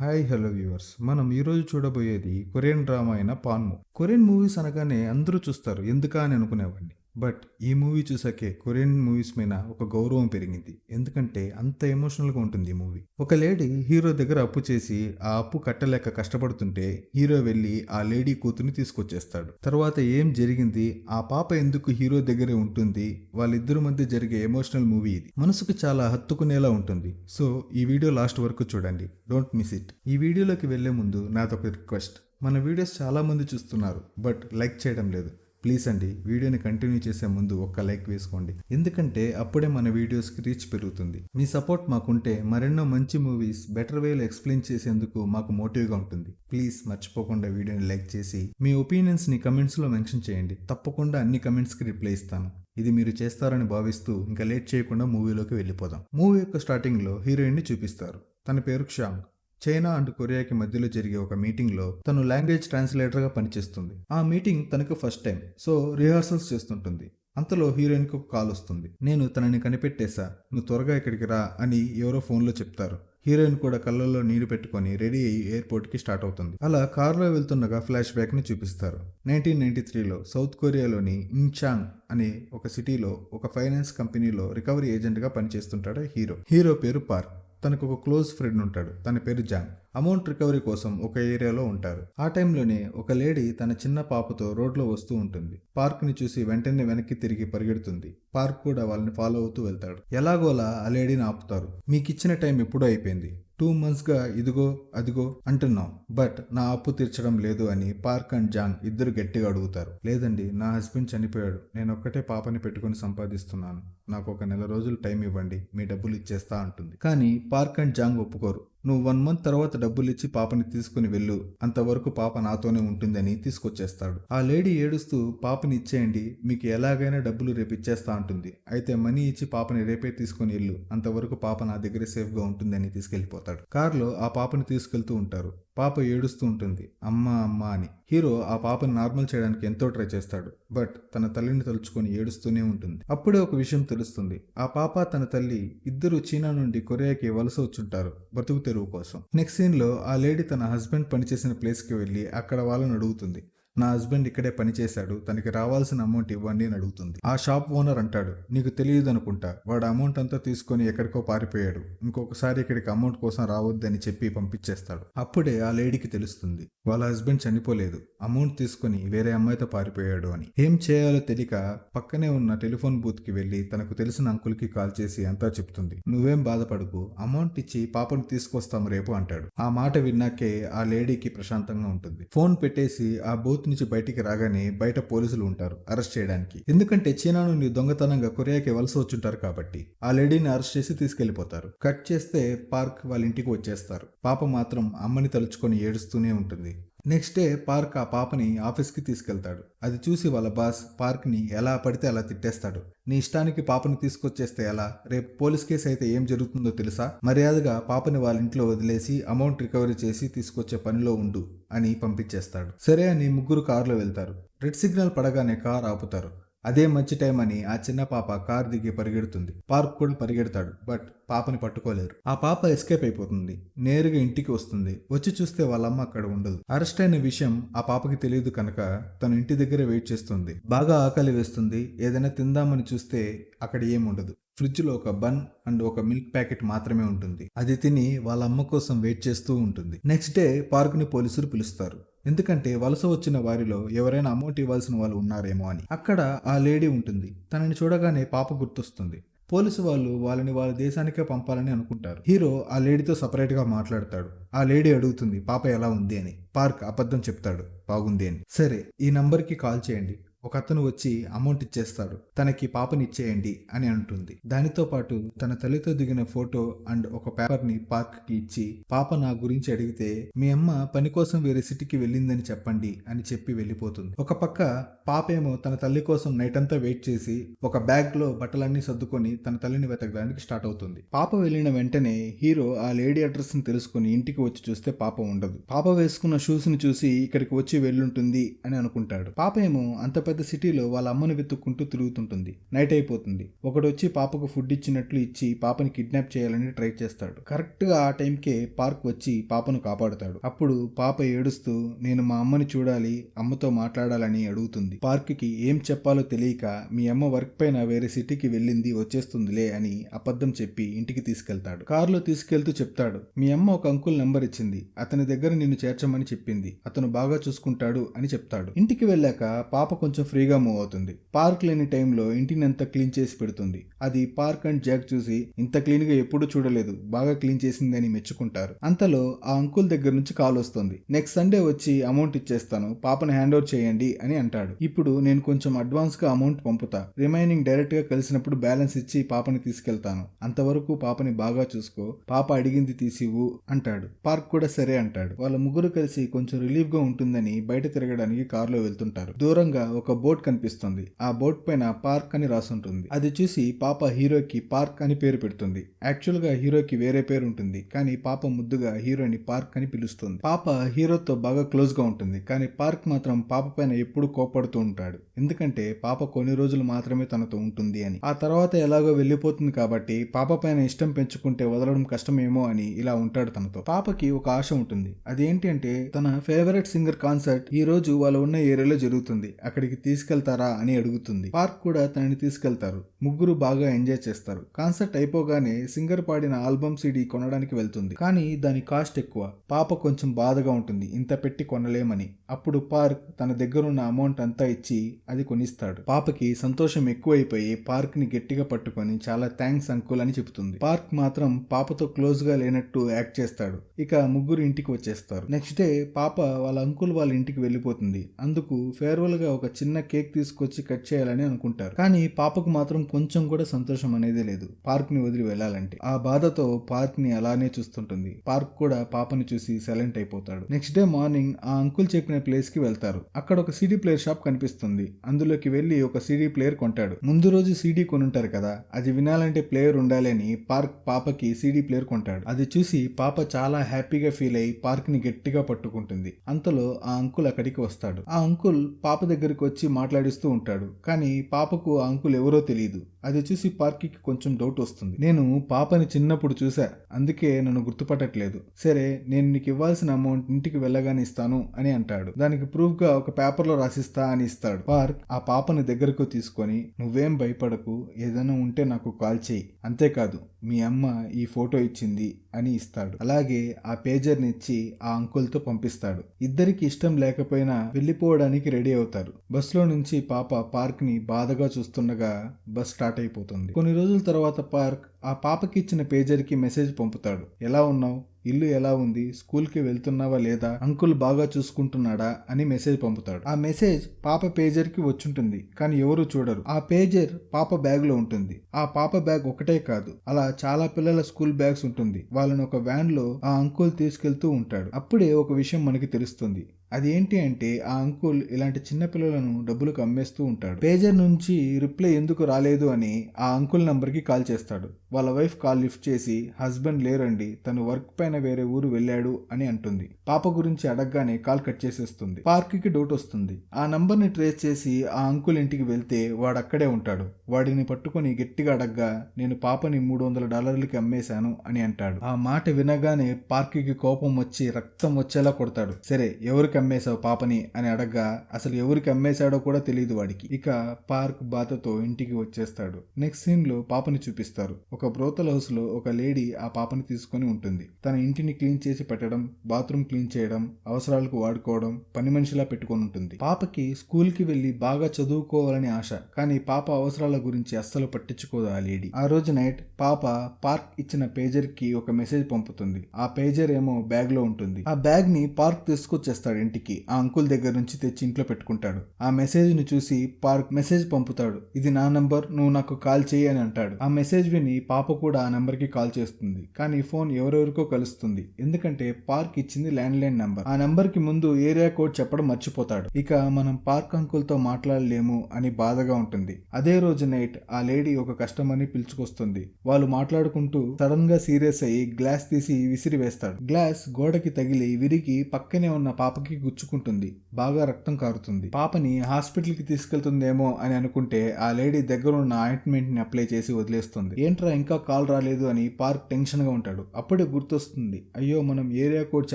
Hi hello viewers. మనం ఈరోజు చూడబోయేది కొరియన్ డ్రామా అయిన పాన్ము. కొరియన్ మూవీస్ అనగానే అందరూ చూస్తారు. ఎందుకా అని అనుకునేవాడిని. బట్ ఈ మూవీ చూసాకే కొరియన్ మూవీస్ మీద ఒక గౌరవం పెరిగింది. ఎందుకంటే అంత ఎమోషనల్గా ఉంటుంది ఈ మూవీ. ఒక లేడీ హీరో దగ్గర అప్పు చేసి ఆ అప్పు కట్టలేక కష్టపడుతుంటే హీరో వెళ్ళి ఆ లేడీ కూతుర్ని తీసుకొచ్చేస్తాడు. తర్వాత ఏం జరిగింది? ఆ పాప ఎందుకు హీరో దగ్గరే ఉంటుంది? వాళ్ళిద్దరి మధ్య జరిగే ఎమోషనల్ మూవీ ఇది. మనసుకు చాలా హత్తుకునేలా ఉంటుంది. సో ఈ వీడియో లాస్ట్ వరకు చూడండి. డోంట్ మిస్ ఇట్ ఈ వీడియోలోకి వెళ్ళే ముందు నాదొక రిక్వెస్ట్. మన వీడియోస్ చాలామంది చూస్తున్నారు బట్ లైక్ చేయడం లేదు. ప్లీజ్ అండి వీడియోని కంటిన్యూ చేసే ముందు ఒక్క లైక్ వేసుకోండి. ఎందుకంటే అప్పుడే మన వీడియోస్కి రీచ్ పెరుగుతుంది. మీ సపోర్ట్ మాకుంటే మరెన్నో మంచి మూవీస్ బెటర్ వేలో ఎక్స్ప్లెయిన్ చేసేందుకు మాకు మోటివ్గా ఉంటుంది. ప్లీజ్ మర్చిపోకుండా వీడియోని లైక్ చేసి మీ ఒపీనియన్స్ని కమెంట్స్లో మెన్షన్ చేయండి. తప్పకుండా అన్ని కమెంట్స్కి రిప్లై ఇస్తాను. ఇది మీరు చేస్తారని భావిస్తూ ఇంకా లేట్ చేయకుండా మూవీలోకి వెళ్ళిపోదాం. మూవీ యొక్క స్టార్టింగ్లో హీరోయిన్ని చూపిస్తారు. తన పేరు క్షాంగ్. చైనా అండ్ కొరియాకి మధ్యలో జరిగే ఒక మీటింగ్లో తను లాంగ్వేజ్ ట్రాన్స్లేటర్గా పనిచేస్తుంది. ఆ మీటింగ్ తనకు ఫస్ట్ టైం సో రిహార్సల్స్ చేస్తుంటుంది. అంతలో హీరోయిన్కి ఒక కాల్ వస్తుంది. నేను తనని కనిపెట్టేశా. నువ్వు త్వరగా ఇక్కడికి రా అని ఎవరో ఫోన్లో చెప్తారు. హీరోయిన్ కూడా కళ్ళల్లో నీరు పెట్టుకొని రెడీ అయ్యి ఎయిర్పోర్ట్కి స్టార్ట్ అవుతుంది. అలా కారులో వెళ్తుండగా ఫ్లాష్ బ్యాక్ని చూపిస్తారు. నైన్టీన్ నైన్టీ త్రీలో సౌత్ కొరియాలోని ఇంచాంగ్ అనే ఒక సిటీలో ఒక ఫైనాన్స్ కంపెనీలో రికవరీ ఏజెంట్గా పనిచేస్తుంటాడు హీరో. హీరో పేరు పార్క్. తనకు ఒక క్లోజ్ ఫ్రెండ్ ఉంటాడు. తన పేరు జాంగ్ అమౌంట్ రికవరీ కోసం ఒక ఏరియాలో ఉంటారు. ఆ టైంలోనే ఒక లేడీ తన చిన్న పాపతో రోడ్లో వస్తూ ఉంటుంది. పార్క్ని చూసి వెంటనే వెనక్కి తిరిగి పరిగెడుతుంది. పార్క్ కూడా వాళ్ళని ఫాలో అవుతూ వెళ్తాడు. ఎలాగోలా ఆ లేడీని ఆపుతారు. మీకు ఇచ్చిన టైం ఎప్పుడో అయిపోయింది. టూ మంత్స్గా ఇదిగో అదిగో అంటున్నాం. బట్ నా అప్పు తీర్చడం లేదు అని పార్క్ అండ్ జాంగ్ ఇద్దరు గట్టిగా అడుగుతారు. లేదండి నా హస్బెండ్ చనిపోయాడు. నేను ఒక్కటే పాపని పెట్టుకుని సంపాదిస్తున్నాను. నాకు ఒక నెల రోజులు టైం ఇవ్వండి. మీ డబ్బులు ఇచ్చేస్తా అంటుంది. కానీ పార్క్ అండ్ జాంగ్ ఒప్పుకోరు. నువ్వు వన్ మంత్ తర్వాత డబ్బులు ఇచ్చి పాపని తీసుకుని వెళ్ళు. అంతవరకు పాప నాతోనే ఉంటుందని తీసుకొచ్చేస్తాడు. ఆ లేడీ ఏడుస్తూ పాపని ఇచ్చేయండి మీకు ఎలాగైనా డబ్బులు రేపు ఇచ్చేస్తా అంటుంది. అయితే మనీ ఇచ్చి పాపని రేపే తీసుకుని వెళ్ళు. అంతవరకు పాప నా దగ్గర సేఫ్గా ఉంటుందని తీసుకెళ్ళిపోతాడు కారులో ఆ పాపని తీసుకెళ్తూ ఉంటారు. పాప ఏడుస్తూ ఉంటుంది. అమ్మ అమ్మ అని. హీరో ఆ పాపని నార్మల్ చేయడానికి ఎంతో ట్రై చేస్తాడు. బట్ తన తల్లిని తలుచుకొని ఏడుస్తూనే ఉంటుంది. అప్పుడే ఒక విషయం తెలుస్తుంది. ఆ పాప తన తల్లి ఇద్దరు చైనా నుండి కొరియాకి వలస వచ్చుంటారు బ్రతుకు తెరువు కోసం. నెక్స్ట్ సీన్లో ఆ లేడీ తన హస్బెండ్ పనిచేసిన ప్లేస్కి వెళ్ళి అక్కడ వాళ్ళని అడుగుతుంది. నా హస్బెండ్ ఇక్కడే పనిచేశాడు తనకి రావాల్సిన అమౌంట్ ఇవ్వండి అని అడుగుతుంది. ఆ షాప్ ఓనర్ అంటాడు నీకు తెలియదు అనుకుంటా వాడు అమౌంట్ అంతా తీసుకొని ఎక్కడికో పారిపోయాడు ఇంకొకసారి ఇక్కడికి అమౌంట్ కోసం రావద్దని చెప్పి పంపించేస్తాడు. అప్పుడే ఆ లేడీకి తెలుస్తుంది వాళ్ళ హస్బెండ్ చనిపోలేదు అమౌంట్ తీసుకొని వేరే అమ్మాయితో పారిపోయాడు అని. ఏం చేయాలో తెలియక పక్కనే ఉన్న టెలిఫోన్ బూత్కి వెళ్ళి తనకు తెలిసిన అంకుల్కి కాల్ చేసి అంతా చెప్తుంది. నువ్వేం బాధపడకు అమౌంట్ ఇచ్చి పాపను తీసుకొస్తాం రేపు అంటాడు. ఆ మాట విన్నాకే ఆ లేడీకి ప్రశాంతంగా ఉంటుంది. ఫోన్ పెట్టేసి ఆ బూత్ నుంచి బయటికి రాగానే బయట పోలీసులు ఉంటారు అరెస్ట్ చేయడానికి. ఎందుకంటే చైనా నుండి దొంగతనంగా కొరియాకి వలస వచ్చుంటారు కాబట్టి. ఆ లేడీని అరెస్ట్ చేసి తీసుకెళ్ళిపోతారు కట్ చేస్తే పార్క్ వాళ్ళ ఇంటికి వచ్చేస్తారు. పాప మాత్రం అమ్మని తలుచుకొని ఏడుస్తూనే ఉంటుంది. నెక్స్ట్ డే పార్క్ ఆ పాపని ఆఫీస్కి తీసుకెళ్తాడు. అది చూసి వాళ్ళ బాస్ పార్క్ని ఎలా పడితే అలా తిట్టేస్తాడు. నీ ఇష్టానికి పాపని తీసుకొచ్చేస్తే ఎలా? రేపు పోలీస్ కేసు అయితే ఏం జరుగుతుందో తెలుసా? మర్యాదగా పాపని వాళ్ళ ఇంట్లో వదిలేసి అమౌంట్ రికవరీ చేసి తీసుకొచ్చే పనిలో ఉండు అని పంపించేస్తాడు. సరే అని ముగ్గురు కారులో వెళ్తారు. రెడ్ సిగ్నల్ పడగానే కార్ ఆపుతారు. అదే మంచి టైం అని ఆ చిన్న పాప కార్ దిగి పరిగెడుతుంది. పార్క్ కూడా పరిగెడతాడు బట్ పాపని పట్టుకోలేరు. ఆ పాప ఎస్కేప్ అయిపోతుంది నేరుగా ఇంటికి వస్తుంది. వచ్చి చూస్తే వాళ్ళ అమ్మ అక్కడ ఉండదు. అరెస్ట్ అయిన విషయం ఆ పాపకి తెలియదు కనుక తను ఇంటి దగ్గరే వెయిట్ చేస్తుంది. బాగా ఆకలి వేస్తుంది. ఏదైనా తిందామని చూస్తే అక్కడ ఏముండదు ఫ్రిడ్జ్లో ఒక బన్ అండ్ ఒక మిల్క్ ప్యాకెట్ మాత్రమే ఉంటుంది. అది తిని వాళ్ళ అమ్మ కోసం వెయిట్ చేస్తూ ఉంటుంది. నెక్స్ట్ డే పార్క్ని పోలీసులు పిలుస్తారు. ఎందుకంటే వలస వచ్చిన వారిలో ఎవరైనా అమౌంట్ ఇవ్వాల్సిన వాళ్ళు ఉన్నారేమో అని. అక్కడ ఆ లేడీ ఉంటుంది. తనని చూడగానే పాప గుర్తొస్తుంది. పోలీసు వాళ్ళు వాళ్ళని వాళ్ళ దేశానికే పంపాలని అనుకుంటారు. హీరో ఆ లేడీతో సపరేట్గా మాట్లాడతాడు. ఆ లేడీ అడుగుతుంది పాప ఎలా ఉంది? అని. పార్క్ అబద్ధం చెప్తాడు. బాగుంది అని. సరే ఈ నంబర్కి కాల్ చేయండి. ఒక అతను వచ్చి అమౌంట్ ఇచ్చేస్తాడు. తనకి పాపని ఇచ్చేయండి అని అంటుంది. దానితో పాటు తన తల్లితో దిగిన ఫోటో అండ్ ఒక పేపర్ని పార్క్ ఇచ్చి పాప నా గురించి అడిగితే మీ అమ్మ పని కోసం వేరే సిటీకి వెళ్ళిందని చెప్పండి అని చెప్పి వెళ్ళిపోతుంది. ఒక పక్క పాపేమో తన తల్లి కోసం నైట్ అంతా వెయిట్ చేసి ఒక బ్యాగ్లో బట్టలన్నీ సర్దుకొని తన తల్లిని వెతకడానికి స్టార్ట్ అవుతుంది. పాప వెళ్ళిన వెంటనే హీరో ఆ లేడీ అడ్రస్ని తెలుసుకుని ఇంటికి వచ్చి చూస్తే పాప ఉండదు. పాప వేసుకున్న షూస్ని చూసి ఇక్కడికి వచ్చి వెళ్ళుంటుంది అని అనుకుంటాడు. పాప ఏమో అంత పెద్ద సిటీలో వాళ్ళ అమ్మను వెతుక్కుంటూ తిరుగుతుంటుంది. నైట్ అయిపోతుంది. ఒకడొచ్చి వచ్చి పాపకు ఫుడ్ ఇచ్చినట్లు ఇచ్చి పాపని కిడ్నాప్ చేయాలని ట్రై చేస్తాడు. కరెక్ట్గా ఆ టైంకే పార్క్ వచ్చి పాపను కాపాడుతాడు. అప్పుడు పాప ఏడుస్తూ నేను మా అమ్మని చూడాలి అమ్మతో మాట్లాడాలని అడుగుతుంది. పార్క్కి ఏం చెప్పాలో తెలియక మీ అమ్మ వర్క్ పైన వేరే సిటీకి వెళ్ళింది వచ్చేస్తుందిలే అని అబద్ధం చెప్పి ఇంటికి తీసుకెళ్తాడు. కారులో తీసుకెళ్తూ చెప్తాడు మీ అమ్మ ఒక అంకుల్ నంబర్ ఇచ్చింది. అతని దగ్గర నిన్ను చేర్చమని చెప్పింది. అతను బాగా చూసుకుంటాడు అని చెప్తాడు. ఇంటికి వెళ్ళాక పాప కొంచెం ఫ్రీగా మూవ్ అవుతుంది. పార్క్ లేని టైంలో ఇంటిని అంతా క్లీన్ చేసి పెడుతుంది. అది పార్క్ అండ్ జాక్ చూసి ఇంత క్లీన్గా ఎప్పుడూ చూడలేదు బాగా క్లీన్ చేసిందని మెచ్చుకుంటారు. అంతలో ఆ అంకుల్ దగ్గర నుంచి కాల్ వస్తుంది. నెక్స్ట్ సండే వచ్చి అమౌంట్ ఇచ్చేస్తాను పాపని హ్యాండ్ ఓవర్ చేయండి అని అంటాడు. ఇప్పుడు నేను కొంచెం అడ్వాన్స్గా అమౌంట్ పంపుతా రిమైనింగ్ డైరెక్ట్గా కలిసినప్పుడు బ్యాలెన్స్ ఇచ్చి పాపని తీసుకెళ్తాను. అంతవరకు పాపని బాగా చూసుకో పాప అడిగింది తీసివు అంటాడు. పార్క్ కూడా సరే అంటాడు. వాళ్ళ ముగ్గురు కలిసి కొంచెం రిలీఫ్గా ఉంటుందని బయట తిరగడానికి కారులో వెళ్తుంటారు. దూరంగా ఒక బోట్ కనిపిస్తుంది. ఆ బోట్ పైన పార్క్ అని రాసుంటుంది. అది చూసి పాప హీరోకి పార్క్ అని పేరు పెడుతుంది. యాక్చువల్గా హీరోకి వేరే పేరు ఉంటుంది. కానీ పాప ముద్దుగా హీరోని పార్క్ అని పిలుస్తుంది. పాప హీరోతో బాగా క్లోజ్గా ఉంటుంది. కానీ పార్క్ మాత్రం పాప పైన ఎప్పుడు కోపడుతూ ఉంటాడు. ఎందుకంటే పాప కొన్ని రోజులు మాత్రమే తనతో ఉంటుంది అని. ఆ తర్వాత ఎలాగో వెళ్ళిపోతుంది కాబట్టి పాప పైన ఇష్టం పెంచుకుంటే వదలడం కష్టమేమో అని ఇలా ఉంటాడు తనతో. పాపకి ఒక ఆశ ఉంటుంది. అదేంటి అంటే తన ఫేవరెట్ సింగర్ కాన్సర్ట్ ఈ రోజు వాళ్ళు ఉన్న ఏరియాలో జరుగుతుంది. అక్కడికి తీసుకెళ్తారా అని అడుగుతుంది. పార్క్ కూడా తనని తీసుకెళ్తారు. ముగ్గురు బాగా ఎంజాయ్ చేస్తారు. కాన్సర్ట్ అయిపోగానే సింగర్ పాడిన ఆల్బమ్ సిడి కొనడానికి వెళ్తుంది. కానీ దాని కాస్ట్ ఎక్కువ. పాప కొంచెం బాధగా ఉంటుంది. ఇంత పెట్టి కొనలేమని. అప్పుడు పార్క్ తన దగ్గరున్న అమౌంట్ అంతా ఇచ్చి అది కొనిస్తాడు. పాపకి సంతోషం ఎక్కువైపోయి పార్క్ని గట్టిగా పట్టుకొని చాలా థ్యాంక్స్ అంకుల్ అని చెబుతుంది. పార్క్ మాత్రం పాపతో క్లోజ్గా లేనట్టు యాక్ట్ చేస్తాడు. ఇక ముగ్గురు ఇంటికి వచ్చేస్తారు. నెక్స్ట్ డే పాప వాళ్ళ అంకుల్ వాళ్ళ ఇంటికి వెళ్ళిపోతుంది. అందుకు ఫేర్వెల్గా ఒక చిన్న కేక్ తీసుకొచ్చి కట్ చేయాలని అనుకుంటారు. కానీ పాపకు మాత్రం కొంచెం కూడా సంతోషం అనేది లేదు. పార్క్ని వదిలి వెళ్ళాలంటే. ఆ బాధతో పార్క్ని అలానే చూస్తుంటుంది. పార్క్ కూడా పాపని చూసి సైలెంట్ అయిపోతాడు. నెక్స్ట్ డే మార్నింగ్ ఆ అంకుల్ చెప్పిన ప్లేస్కి వెళ్తారు. అక్కడ ఒక సిడీ ప్లేయర్ షాప్ కనిపిస్తుంది. అందులోకి వెళ్ళి ఒక సిడీ ప్లేయర్ కొంటాడు. ముందు రోజు సీడీ కొనుంటారు కదా అది వినాలంటే ప్లేయర్ ఉండాలి అని పార్క్ పాపకి సీడీ ప్లేయర్ కొంటాడు. అది చూసి పాప చాలా హ్యాపీగా ఫీల్ అయి పార్క్ని గట్టిగా పట్టుకుంటుంది. అంతలో ఆ అంకుల్ అక్కడికి వస్తాడు. ఆ అంకుల్ పాప దగ్గరికి వచ్చి మాట్లాడిస్తూ ఉంటాడు. కానీ పాపకు ఆ అంకుల్ ఎవరో తెలియదు అది చూసి పార్కీకి కొంచెం డౌట్ వస్తుంది. నేను పాపని చిన్నప్పుడు చూసా. అందుకే నన్ను గుర్తుపట్టట్లేదు. సరే నేను నీకు ఇవ్వాల్సిన అమౌంట్ ఇంటికి వెళ్ళగానే ఇస్తాను అని అంటాడు. దానికి ప్రూఫ్గా ఒక పేపర్లో రాసిస్తా అని ఇస్తాడు. పార్క్ ఆ పాపని దగ్గరకు తీసుకొని నువ్వేం భయపడకు. ఏదైనా ఉంటే నాకు కాల్ చేయి. అంతేకాదు మీ అమ్మ ఈ ఫోటో ఇచ్చింది అని ఇస్తాడు. అలాగే ఆ పేజర్ని ఇచ్చి ఆ అంకుల్తో పంపిస్తాడు. ఇద్దరికి ఇష్టం లేకపోయినా వెళ్ళిపోవడానికి రెడీ అవుతారు. బస్సులో నుంచి పాప పార్క్ని బాధగా చూస్తుండగా బస్ స్టార్ట్ అయిపోతుంది. కొన్ని రోజుల తర్వాత పార్క్ ఆ పాపకి ఇచ్చిన పేజర్కి మెసేజ్ పంపుతాడు. ఎలా ఉన్నావు? ఇల్లు ఎలా ఉంది? స్కూల్కి వెళ్తున్నావా లేదా? అంకుల్ బాగా చూసుకుంటున్నాడా? అని మెసేజ్ పంపుతాడు. ఆ మెసేజ్ పాప పేజర్కి వచ్చుంటుంది కానీ ఎవరు చూడరు. ఆ పేజర్ పాప బ్యాగ్లో ఉంటుంది. ఆ పాప బ్యాగ్ ఒకటే కాదు అలా చాలా పిల్లల స్కూల్ బ్యాగ్స్ ఉంటుంది. వాళ్ళని ఒక వ్యాన్లో ఆ అంకుల్ తీసుకెళ్తూ ఉంటాడు. అప్పుడే ఒక విషయం మనకి తెలుస్తుంది. అది ఏంటి అంటే ఆ అంకుల్ ఇలాంటి చిన్న పిల్లలను డబ్బులకు అమ్మేస్తూ ఉంటాడు. పేజర్ నుంచి రిప్లై ఎందుకు రాలేదు అని ఆ అంకుల్ నంబర్కి కాల్ చేస్తాడు. వాళ్ళ వైఫ్ కాల్ లిఫ్ట్ చేసి హస్బెండ్ లేరండి తను వర్క్ పైన వేరే ఊరు వెళ్ళాడు అని అంటుంది. పాప గురించి అడగగానే కాల్ కట్ చేసేస్తుంది. పార్క్కి డౌట్ వస్తుంది. ఆ నంబర్ని ట్రేస్ చేసి ఆ అంకుల్ ఇంటికి వెళ్తే వాడు అక్కడే ఉంటాడు. వాడిని పట్టుకొని గట్టిగా అడగ్గా నేను పాపని మూడు వందల డాలర్లకి అమ్మేశాను అని అంటాడు. ఆ మాట వినగానే పార్క్కి కోపం వచ్చి రక్తం వచ్చేలా కొడతాడు. సరే ఎవరికి అమ్మేశావు పాపని? అని అడగ్గా అసలు ఎవరికి అమ్మేశాడో కూడా తెలియదు వాడికి. ఇక పార్క్ బాధతో ఇంటికి వచ్చేస్తాడు. నెక్స్ట్ సీన్లో పాపని చూపిస్తారు. ఒక బ్రోతల్ హౌస్లో ఒక లేడీ ఆ పాపని తీసుకొని ఉంటుంది. తన ఇంటిని క్లీన్ చేసి పెట్టడం బాత్రూమ్ క్లీన్ చేయడం అవసరాలకు వాడుకోవడం పని మనిషిలా పెట్టుకొని ఉంటుంది. పాపకి స్కూల్కి బాగా చదువుకోవాలని ఆశ కానీ పాప అవసరాల గురించి అస్సలు పట్టించుకోదు ఆ లేడీ. ఆ రోజు నైట్ పాప పార్క్ ఇచ్చిన పేజర్కి ఒక మెసేజ్ పంపుతుంది. ఆ పేజర్ ఏమో బ్యాగ్లో ఉంటుంది. ఆ బ్యాగ్ని పార్క్ తీసుకొచ్చేస్తాడు ఇంటికి. ఆ అంకుల్ దగ్గర నుంచి తెచ్చి ఇంట్లో పెట్టుకుంటాడు. ఆ మెసేజ్ని చూసి పార్క్ మెసేజ్ పంపుతాడు. ఇది నా నంబర్ నువ్వు నాకు కాల్ చేయి అని అంటాడు. ఆ మెసేజ్ విని పాప కూడా ఆ నెంబర్కి కాల్ చేస్తుంది. కానీ ఫోన్ ఎవరెవరికో కలుస్తుంది. ఎందుకంటే పార్క్ ఇచ్చింది ల్యాండ్ లైన్ నెంబర్. ఆ నెంబర్కి ముందు ఏరియా కోడ్ చెప్పడం మర్చిపోతాడు. ఇక మనం పార్క్ అంకుల్తో మాట్లాడలేము అని బాధగా ఉంటుంది. అదే రోజు నైట్ ఆ లేడీ ఒక కస్టమర్ని పిలుచుకొస్తుంది. వాళ్ళు మాట్లాడుకుంటూ సడన్గా సీరియస్ అయ్యి గ్లాస్ తీసి విసిరి వేస్తాడు. గ్లాస్ గోడకి తగిలి విరిగి పక్కనే ఉన్న పాపకి గుచ్చుకుంటుంది. బాగా రక్తం కారుతుంది. పాపని హాస్పిటల్కి తీసుకెళ్తుందేమో అని అనుకుంటే ఆ లేడీ దగ్గర ఉన్న ఆయింట్మెంట్ని అప్లై చేసి వదిలేస్తుంది. ఏంట్రా ఇంకా కాల్ రాలేదు అని పార్క్ టెన్షన్గా ఉంటాడు. అప్పుడే గుర్తొస్తుంది. అయ్యో మనం ఏరియా కోడ్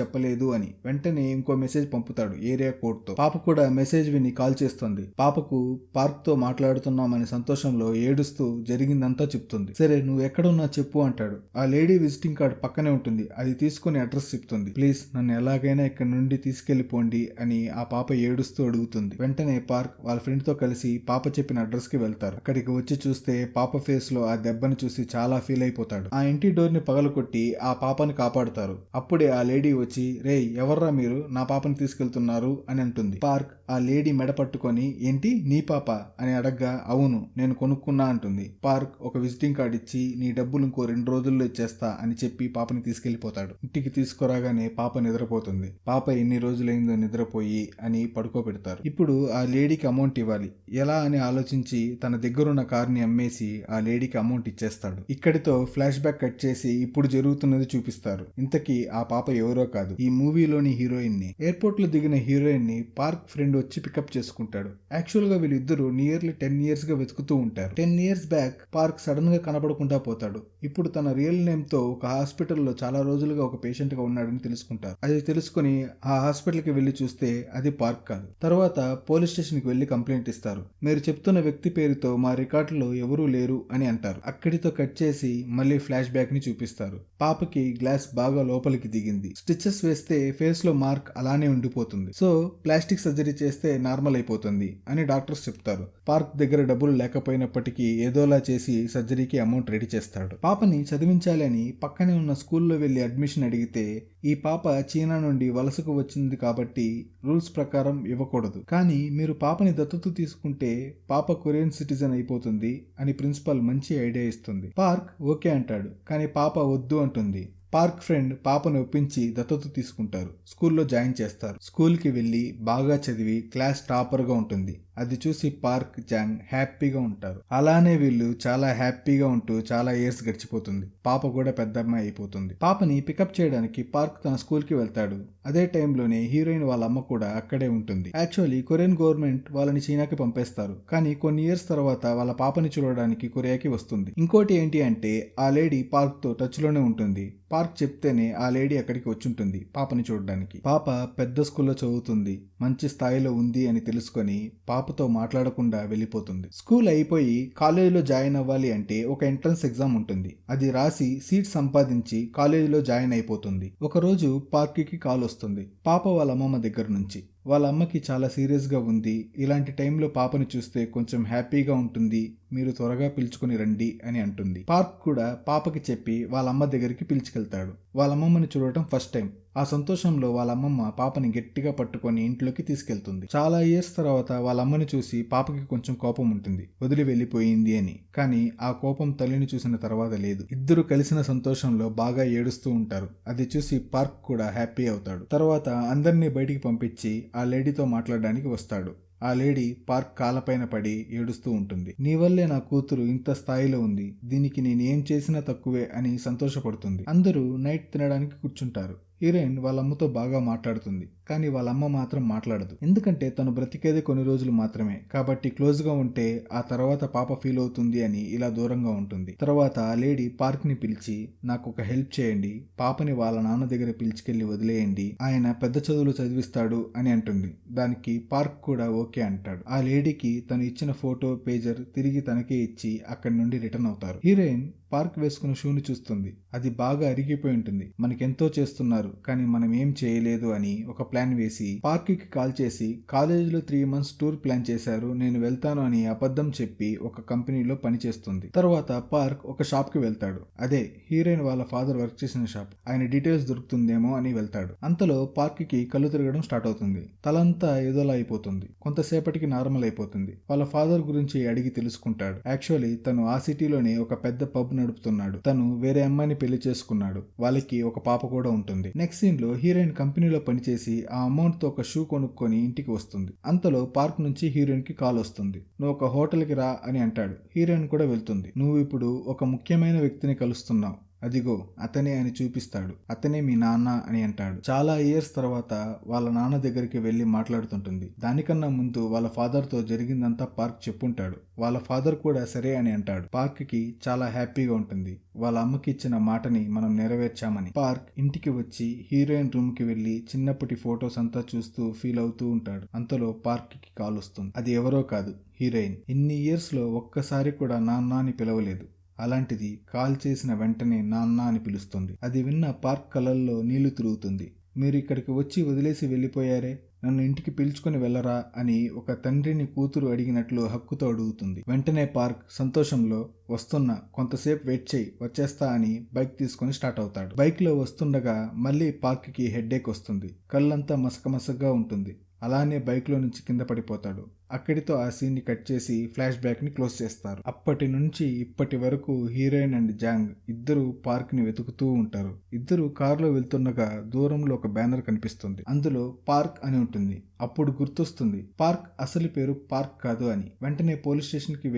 చెప్పలేదు అని. వెంటనే ఇంకో మెసేజ్ పంపుతాడు ఏరియా కోడ్తో. పాప కూడా మెసేజ్ విని కాల్ చేస్తుంది. పాపకు పార్క్తో మాట్లాడుతున్నామని సంతోషంలో ఏడుస్తూ జరిగిందంతా చెప్తుంది. సరే నువ్వు ఎక్కడున్నా చెప్పు అంటాడు. ఆ లేడీ విజిటింగ్ కార్డ్ పక్కనే ఉంటుంది. అది తీసుకుని అడ్రస్ చెప్తుంది. ప్లీజ్ నన్ను ఎలాగైనా ఇక్కడ నుండి తీసుకెళ్ళిపోండి అని ఆ పాప ఏడుస్తూ అడుగుతుంది. వెంటనే పార్క్ వాళ్ళ ఫ్రెండ్తో కలిసి పాప చెప్పిన అడ్రస్కి వెళ్తారు. అక్కడికి వచ్చి చూస్తే పాప ఫేస్లో ఆ దెబ్బను చూసి చాలా ఫీల్ అయిపోతాడు. ఆ ఇంటి డోర్ని పగలకొట్టి ఆ పాపని కాపాడుతారు. అప్పుడే ఆ లేడీ వచ్చి రేయ్ ఎవర్రా మీరు? నా పాపని తీసుకెళ్తున్నారు అని అంటుంది. పార్క్ ఆ లేడీ మెడ పట్టుకొని ఏంటి? నీ పాప? అని అడగ్గా అవును నేను కొనుక్కున్నా అంటుంది. పార్క్ ఒక విజిటింగ్ కార్డ్ ఇచ్చి నీ డబ్బులు ఇంకో రెండు రోజుల్లో ఇచ్చేస్తా అని చెప్పి పాపని తీసుకెళ్ళిపోతాడు ఇంటికి తీసుకురాగానే పాప నిద్రపోతుంది. పాప ఎన్ని రోజులైందో నిద్రపోయి అని పడుకోబెడతారు. ఇప్పుడు ఆ లేడీకి అమౌంట్ ఇవ్వాలి. ఎలా అని ఆలోచించి తన దగ్గరున్న కార్ని అమ్మేసి ఆ లేడీకి అమౌంట్ ఇచ్చేస్తాడు. ఇక్కడితో ఫ్లాష్ బ్యాక్ కట్ చేసి ఇప్పుడు జరుగుతున్నది చూపిస్తారు. ఇంతకీ ఆ పాప ఎవరో కాదు. ఈ మూవీలోని హీరోయిన్ని ఎయిర్పోర్ట్లో దిగిన హీరోయిన్ని పార్క్ ఫ్రెండ్ వచ్చి పికప్ చేసుకుంటాడు. యాక్చువల్గా వీళ్ళిద్దరూ నియర్లీ టెన్ ఇయర్స్గా వెతుకుతూ ఉంటారు. టెన్ ఇయర్స్ బ్యాక్ పార్క్ సడన్గా కనబడకుండా పోతాడు. ఇప్పుడు తన రియల్ నేమ్తో ఒక హాస్పిటల్లో చాలా రోజులుగా ఒక పేషెంట్గా ఉన్నాడని తెలుసుకుంటారు. అది తెలుసుకుని ఆ హాస్పిటల్కి వెళ్ళి చూస్తే అది పార్క్ కాదు. తర్వాత పోలీస్ స్టేషన్కి వెళ్ళి కంప్లైంట్ ఇస్తారు. మీరు చెప్తున్న వ్యక్తి పేరుతో మా రికార్డులో ఎవరూ లేరు అని అంటారు. అక్కడితో కట్ చేసి మళ్ళీ ఫ్లాష్ బ్యాక్ని చూపిస్తారు. పాపకి గ్లాస్ బాగా లోపలికి దిగింది. స్టిచెస్ వేస్తే ఫేస్లో మార్క్ అలానే ఉండిపోతుంది. సో ప్లాస్టిక్ సర్జరీ చేస్తే నార్మల్ అయిపోతుంది అని డాక్టర్స్ చెప్తారు. పార్క్ దగ్గర డబ్బులు లేకపోయినప్పటికీ ఏదోలా చేసి సర్జరీకి అమౌంట్ రెడీ చేస్తాడు. పాపని చదివించాలి అని పక్కనే ఉన్న స్కూల్లో వెళ్ళి అడ్మిషన్ అడిగితే ఈ పాప చీనా నుండి వలసకు వచ్చింది కాబట్టి రూల్స్ ప్రకారం ఇవ్వకూడదు. కానీ మీరు పాపని దత్తత తీసుకుంటే పాప కొరియన్ సిటిజన్ అయిపోతుంది అని ప్రిన్సిపల్ మంచి ఐడియా ఇస్తుంది. పార్క్ ఓకే అంటాడు. కానీ పాప వద్దు ఉంటుంది. పార్క్ ఫ్రెండ్ పాపను ఒప్పించి దత్తత తీసుకుంటారు. స్కూల్లో జాయిన్ చేస్తారు. స్కూల్కి వెళ్ళి బాగా చదివి క్లాస్ టాపర్గా ఉంటుంది. అది చూసి పార్క్ జాంగ్ హ్యాపీగా ఉంటారు. అలానే వీళ్ళు చాలా హ్యాపీగా ఉంటూ చాలా ఇయర్స్ గడిచిపోతుంది. పాప కూడా పెద్ద అమ్మాయి అయిపోతుంది. పాపని పికప్ చేయడానికి పార్క్ తన స్కూల్కి వెళ్తాడు. అదే టైంలోనే హీరోయిన్ వాళ్ళ అమ్మ కూడా అక్కడే ఉంటుంది. యాక్చువల్లీ కొరియన్ గవర్నమెంట్ వాళ్ళని చైనాకి పంపేస్తారు. కానీ కొన్ని ఇయర్స్ తర్వాత వాళ్ళ పాపని చూడడానికి కొరియాకి వస్తుంది. ఇంకోటి ఏంటి అంటే ఆ లేడీ పార్క్తో టచ్లోనే ఉంటుంది. పార్క్ చెప్తేనే ఆ లేడీ అక్కడికి వచ్చుంటుంది పాపని చూడడానికి. పాప పెద్ద స్కూల్లో చదువుతుంది. మంచి స్థాయిలో ఉంది అని తెలుసుకొని పాప పాపతో మాట్లాడకుండా వెళ్ళిపోతుంది. స్కూల్ అయిపోయి కాలేజీలో జాయిన్ అవ్వాలి అంటే ఒక ఎంట్రన్స్ ఎగ్జామ్ ఉంటుంది. అది రాసి సీట్ సంపాదించి కాలేజీలో జాయిన్ అయిపోతుంది. ఒకరోజు పార్క్కి కాల్ వస్తుంది. పాప వాళ్ళ అమ్మమ్మ దగ్గర నుంచి. వాళ్ళ అమ్మకి చాలా సీరియస్గా ఉంది. ఇలాంటి టైంలో పాపని చూస్తే కొంచెం హ్యాపీగా ఉంటుంది. మీరు త్వరగా పిలుచుకొని రండి అని అంటుంది. పార్క్ కూడా పాపకి చెప్పి వాళ్ళ అమ్మ దగ్గరికి పిలుచుకెళ్తాడు. వాళ్ళ అమ్మమ్మని చూడటం ఫస్ట్ టైం. ఆ సంతోషంలో వాళ్ళ అమ్మమ్మ పాపని గట్టిగా పట్టుకొని ఇంట్లోకి తీసుకెళ్తుంది. చాలా ఇయర్స్ తర్వాత వాళ్ళ అమ్మని చూసి పాపకి కొంచెం కోపం ఉంటుంది. వదిలి వెళ్ళిపోయింది అని. కానీ ఆ కోపం తల్లిని చూసిన తర్వాత లేదు. ఇద్దరు కలిసిన సంతోషంలో బాగా ఏడుస్తూ ఉంటారు. అది చూసి పార్క్ కూడా హ్యాపీ అవుతాడు. తర్వాత అందరినీ బయటికి పంపించి ఆ లేడీతో మాట్లాడడానికి వస్తాడు. ఆ లేడీ పార్క్ కాలపైన పడి ఏడుస్తూ ఉంటుంది. నీ వల్లే నా కూతురు ఇంత స్థాయిలో ఉంది. దీనికి నేనేం చేసినా తక్కువే అని సంతోషపడుతుంది. అందరూ నైట్ తినడానికి కూర్చుంటారు. హీరోయిన్ వాళ్ళ అమ్మతో బాగా మాట్లాడుతుంది కానీ వాళ్ళ అమ్మ మాత్రం మాట్లాడదు. ఎందుకంటే తను బ్రతికేదే కొన్ని రోజులు మాత్రమే. కాబట్టి క్లోజ్గా ఉంటే ఆ తర్వాత పాప ఫీల్ అవుతుంది అని ఇలా దూరంగా ఉంటుంది. తర్వాత ఆ లేడీ పార్క్ని పిలిచి నాకు ఒక హెల్ప్ చేయండి. పాపని వాళ్ళ నాన్న దగ్గర పిలిచికెళ్ళి వదిలేయండి. ఆయన పెద్ద చదువులు చదివిస్తాడు అని అంటుంది. దానికి పార్క్ కూడా ఓకే అంటాడు. ఆ లేడీకి తను ఇచ్చిన ఫోటో పేజర్ తిరిగి తనకే ఇచ్చి అక్కడి నుండి రిటర్న్ అవుతారు. హీరోయిన్ పార్క్ వేసుకున్న షూని చూస్తుంది. అది బాగా అరిగిపోయి ఉంటుంది. మనకెంతో చేస్తున్నారు. కానీ మనం ఏం చేయలేదు అని ఒక ప్లాన్ వేసి పార్క్కి కాల్ చేసి కాలేజీలో త్రీ మంత్స్ టూర్ ప్లాన్ చేశారు నేను వెళ్తాను అని అబద్ధం చెప్పి ఒక కంపెనీలో పనిచేస్తుంది తర్వాత పార్క్ ఒక షాప్కి వెళ్తాడు. అదే హీరోయిన్ వాళ్ళ ఫాదర్ వర్క్ చేసిన షాప్. ఆయన డీటెయిల్స్ దొరుకుతుందేమో అని వెళ్తాడు. అంతలో పార్క్కి కళ్ళు తిరగడం స్టార్ట్ అవుతుంది. తలంతా ఏదోలా అయిపోతుంది. కొంతసేపటికి నార్మల్ అయిపోతుంది. వాళ్ళ ఫాదర్ గురించి అడిగి తెలుసుకుంటాడు. యాక్చువల్లీ తను ఆ సిటీలోనే ఒక పెద్ద పబ్ నడుపుతున్నాడు. తను వేరే అమ్మాయిని పెళ్ళి చేసుకున్నాడు. వాళ్ళకి ఒక పాప కూడా ఉంటుంది. నెక్స్ట్ సీన్లో హీరోయిన్ కంపెనీలో పనిచేసి ఆ అమౌంట్తో ఒక షూ కొనుక్కొని ఇంటికి వస్తుంది. అంతలో పార్క్ నుంచి హీరోయిన్కి కాల్ వస్తుంది. నువ్వు ఒక హోటల్కి రా అని అంటాడు. హీరోయిన్ కూడా వెళ్తుంది. నువ్వు ఇప్పుడు ఒక ముఖ్యమైన వ్యక్తిని కలుస్తున్నావు. అదిగో అతనే అని చూపిస్తాడు. అతనే మీ నాన్న అని అంటాడు. చాలా ఇయర్స్ తర్వాత వాళ్ళ నాన్న దగ్గరికి వెళ్ళి మాట్లాడుతుంటుంది. దానికన్నా ముందు వాళ్ళ ఫాదర్తో జరిగిందంతా పార్క్ చెప్పుంటాడు. వాళ్ళ ఫాదర్ కూడా సరే అని అంటాడు. పార్క్కి చాలా హ్యాపీగా ఉంటుంది. వాళ్ళ అమ్మకి ఇచ్చిన మాటని మనం నెరవేర్చామని. పార్క్ ఇంటికి వచ్చి హీరోయిన్ రూమ్కి చిన్నప్పటి ఫొటోస్ అంతా చూస్తూ ఫీల్ అవుతూ ఉంటాడు. అంతలో పార్క్కి కాల్ వస్తుంది. అది ఎవరో కాదు హీరోయిన్. ఇన్ని ఇయర్స్లో ఒక్కసారి కూడా నాన్న అని పిలవలేదు. అలాంటిది కాల్ చేసిన వెంటనే నాన్న అని పిలుస్తుంది. అది విన్న పార్క్ కలల్లో నీళ్ళు తిరుగుతుంది. మీరు ఇక్కడికి వచ్చి వదిలేసి వెళ్ళిపోయారే? నన్ను ఇంటికి పిలుచుకొని వెళ్ళరా? అని ఒక తండ్రిని కూతురు అడిగినట్లు హక్కుతో అడుగుతుంది. వెంటనే పార్క్ సంతోషంలో వస్తున్న కొంతసేపు వెయిట్ చేయి వచ్చేస్తా అని బైక్ తీసుకొని స్టార్ట్ అవుతాడు. బైక్లో వస్తుండగా మళ్ళీ పార్క్కి హెడ్ఏక్ వస్తుంది. కళ్ళంతా మసకమసగ్గా ఉంటుంది. అలానే బైక్లో నుంచి కింద పడిపోతాడు. అక్కడితో ఆ సీన్ని కట్ చేసి ఫ్లాష్ బ్యాక్ని క్లోజ్ చేస్తారు. అప్పటి నుంచి ఇప్పటి వరకు హీరోయిన్ అండ్ జాంగ్ ఇద్దరు పార్క్ని వెతుకుతూ ఉంటారు. ఇద్దరు కారులో వెళ్తుండగా దూరంలో ఒక బ్యానర్ కనిపిస్తుంది. అందులో పార్క్ అని ఉంటుంది. అప్పుడు గుర్తొస్తుంది పార్క్ అసలు పేరు పార్క్ కాదు అని. వెంటనే పోలీస్ స్టేషన్కి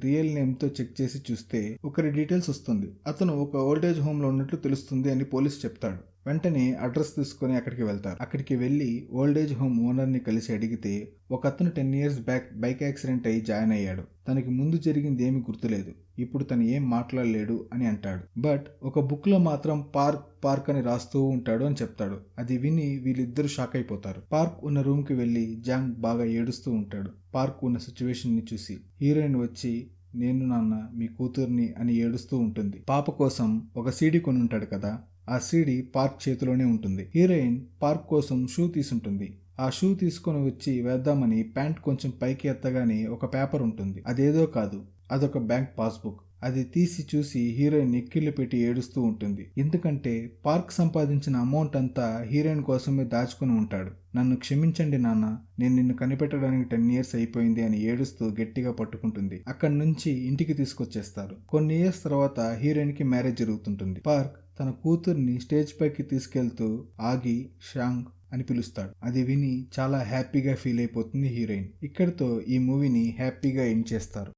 రియల్ నేమ్తో చెక్ చేసి చూస్తే ఒకరి డీటెయిల్స్ వస్తుంది. అతను ఒక ఓల్డేజ్ హోమ్లో ఉన్నట్లు తెలుస్తుంది అని పోలీస్ చెప్తాడు. వెంటనే అడ్రస్ తీసుకొని అక్కడికి వెళ్తారు. అక్కడికి వెళ్ళి ఓల్డేజ్ హోమ్ ఓనర్ని కలిసి అడిగితే ఒక అతను ten years back bike accident అయ్యి జాయిన్ అయ్యాడు. తనకి ముందు జరిగింది ఏమీ గుర్తులేదు. ఇప్పుడు తను ఏం మాట్లాడలేడు అని అంటాడు. బట్ ఒక బుక్లో మాత్రం పార్క్ పార్క్ అని రాస్తూ ఉంటాడు అని చెప్తాడు. అది విని వీళ్ళిద్దరూ షాక్ అయిపోతారు. పార్క్ ఉన్న రూమ్కి వెళ్ళి జాంగ్ బాగా ఏడుస్తూ ఉంటాడు. పార్క్ ఉన్న సిచ్యువేషన్ని చూసి హీరోయిన్ వచ్చి నేను నాన్న మీ కూతుర్ని అని ఏడుస్తూ ఉంటుంది. పాప కోసం ఒక సీడీ కొని ఉంటాడు కదా ఆ సీడీ పార్క్ చేతిలోనే ఉంటుంది. హీరోయిన్ పార్క్ కోసం షూ తీసుంటుంది. ఆ షూ తీసుకొని వచ్చి వేద్దామని ప్యాంట్ కొంచెం పైకి ఎత్తగానే ఒక పేపర్ ఉంటుంది. అదేదో కాదు అదొక బ్యాంక్ పాస్బుక్. అది తీసి చూసి హీరోయిన్ ఎక్కిళ్ళు పెట్టి ఏడుస్తూ ఉంటుంది. ఎందుకంటే పార్క్ సంపాదించిన అమౌంట్ అంతా హీరోయిన్ కోసమే దాచుకుని ఉంటాడు. నన్ను క్షమించండి నాన్న నేను నిన్ను కనిపెట్టడానికి టెన్ ఇయర్స్ అయిపోయింది అని ఏడుస్తూ గట్టిగా పట్టుకుంటుంది. అక్కడి నుంచి ఇంటికి తీసుకొచ్చేస్తారు. కొన్ని ఇయర్స్ తర్వాత హీరోయిన్కి మ్యారేజ్ జరుగుతుంటుంది. పార్క్ తన కూతుర్ని స్టేజ్ పైకి తీసుకెళ్తూ ఆగి షాంగ్ అని పిలుస్తాడు. అది విని చాలా హ్యాపీగా ఫీల్ అయిపోతుంది హీరోయిన్. ఇక్కడితో ఈ మూవీని హ్యాపీగా ఎండ్ చేస్తారు.